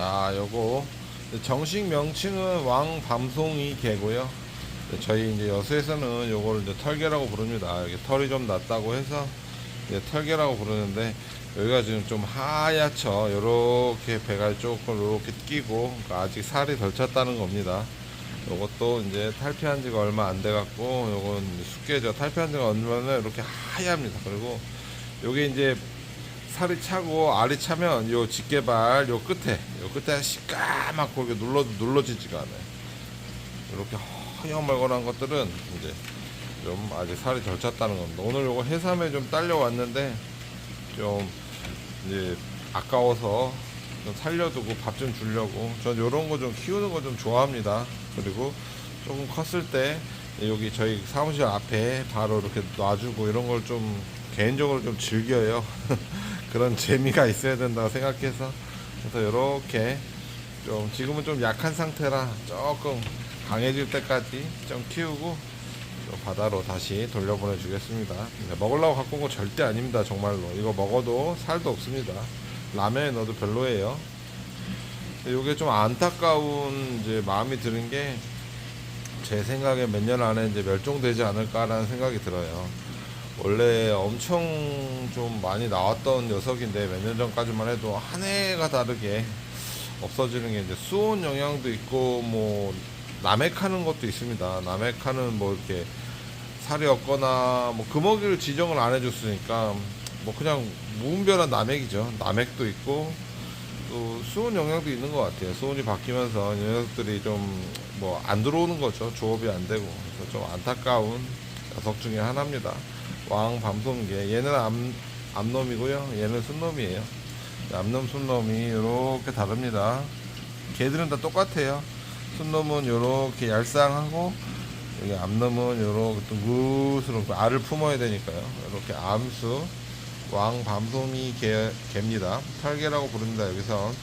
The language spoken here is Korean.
자, 요거 정식 명칭은 왕밤송이 개고요. 저희 이제 여수에서는 요거를 이제 털개라고 부릅니다. 이렇게 털이 좀 났다고 해서 이제 털개라고 부르는데 여기가 지금 좀 하얗죠. 요렇게 배가 조금 요렇게 끼고 그러니까 아직 살이 덜 찼다는 겁니다. 요것도 이제 탈피한 지가 얼마 안 돼 갖고 요건 숙개죠. 탈피한 지가 얼마나 이렇게 하얗습니다. 그리고 요게 이제 살이 차고 알이 차면 요 집게발 요 끝에 요 끝에 시까맣고 이렇게 눌러도 눌러지지가 않아요. 이렇게 허여멀건한 것들은 이제 좀 아직 살이 덜 찼다는 겁니다. 오늘 요거 해삼에 좀 딸려 왔는데 좀 이제 아까워서 좀 살려두고 밥 좀 주려고 전 요런 거 좀 키우는 거 좀 좋아합니다. 그리고 조금 컸을 때 여기 저희 사무실 앞에 바로 이렇게 놔주고 이런 걸 좀 개인적으로 좀 즐겨요. 그런 재미가 있어야 된다고 생각해서 그래서 이렇게 좀 지금은 좀 약한 상태라 조금 강해질 때까지 좀 키우고 또 바다로 다시 돌려보내 주겠습니다. 네, 먹으려고 갖고 온 거 절대 아닙니다. 정말로 이거 먹어도 살도 없습니다. 라면에 넣어도 별로예요. 이게 좀 안타까운 이제 마음이 드는 게 제 생각에 몇 년 안에 이제 멸종되지 않을까라는 생각이 들어요. 원래 엄청 좀 많이 나왔던 녀석인데 몇 년 전까지만 해도 한 해가 다르게 없어지는 게 이제 수온 영향도 있고 뭐 남획하는 것도 있습니다. 남획하는 뭐 이렇게 살이 없거나 뭐 금어기를 지정을 안 해줬으니까 뭐 그냥 무분별한 남획이죠. 남획도 있고 또 수온 영향도 있는 것 같아요. 수온이 바뀌면서 이 녀석들이 좀 뭐 안 들어오는 거죠. 조업이 안 되고 그래서 좀 안타까운 녀석 중에 하나입니다. 왕 밤송개 얘는 암 암놈이고요. 얘는 순놈이에요. 암놈 순놈이 이렇게 다릅니다. 개들은 다 똑같아요. 순놈은 이렇게 얄쌍하고 여기 암놈은 이렇게 둥그스런 알을 품어야 되니까요. 이렇게 암수 왕 밤송이 개, 개입니다. 털개라고 부릅니다. 여기서